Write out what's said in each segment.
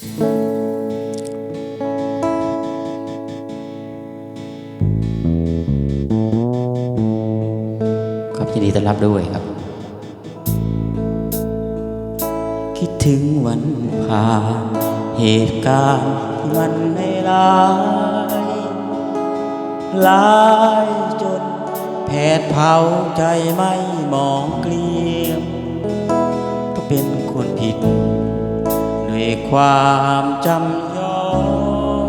ครับยินดีต้อนรับด้วยครับ คิดถึงวันผ่านเหตุการณ์ที่มันในร้ายลายจนแผดเผาใจไม่มองเกลียมก็เป็นคนผิด ความจำยอม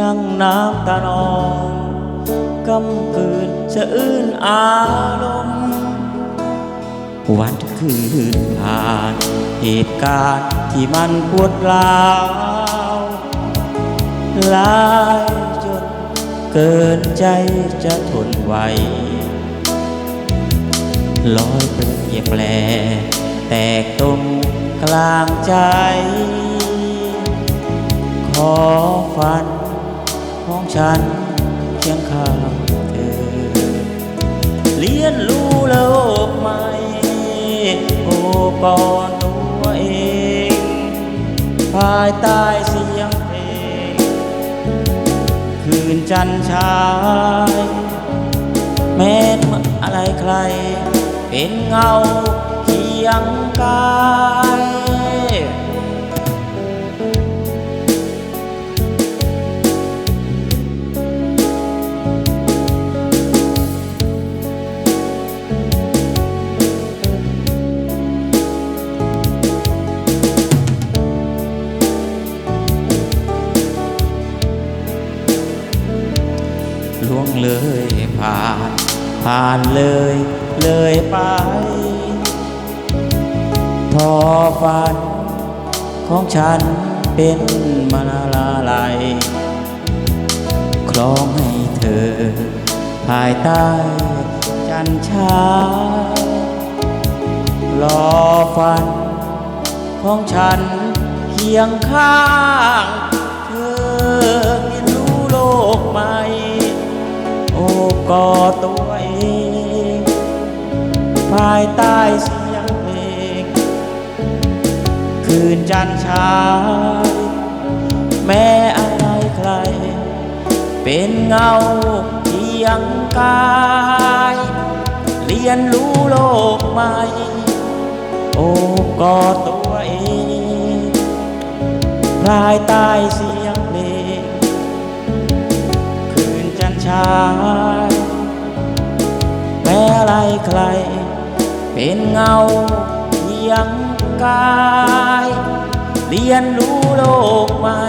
นั่งน้ำตานองกำกืนสะอื้นอารมณ์วันคืนผ่านเหตุการณ์ที่มันปวดร้าวลายจนเกินใจจะทนไหวลอยเปลี่ยแปลแตกตรง ลางใจ ขอฝันของฉันเคียงข้างเธอ เรียนรู้โลกใหม่โอ้ก่อนตัวเอง ภายใต้เสียงเพลง คืนจันทร์ชายแม้อะไรใคร เป็นเงาเคียงกาย ล่วงเลยผ่าน ผ่านเลยเลยไป ทอฝันของฉันเป็นมาลาลายคล้องให้เธอ ภายใต้จันชารอฝันของฉันเคียงข้างเธอายใต้เสียงเพลง คืนจันทร์ชายแม้อะไรใคร เป็นเงาเคียงกาย เรียนรู้โลกใหม่ โอ้กอดตัวเองภายใต้เสียงเพลง คืนจันทร์ชายแม้อะไรใคร เป็นเงาเพียงกาย เรียนรู้โลกใหม่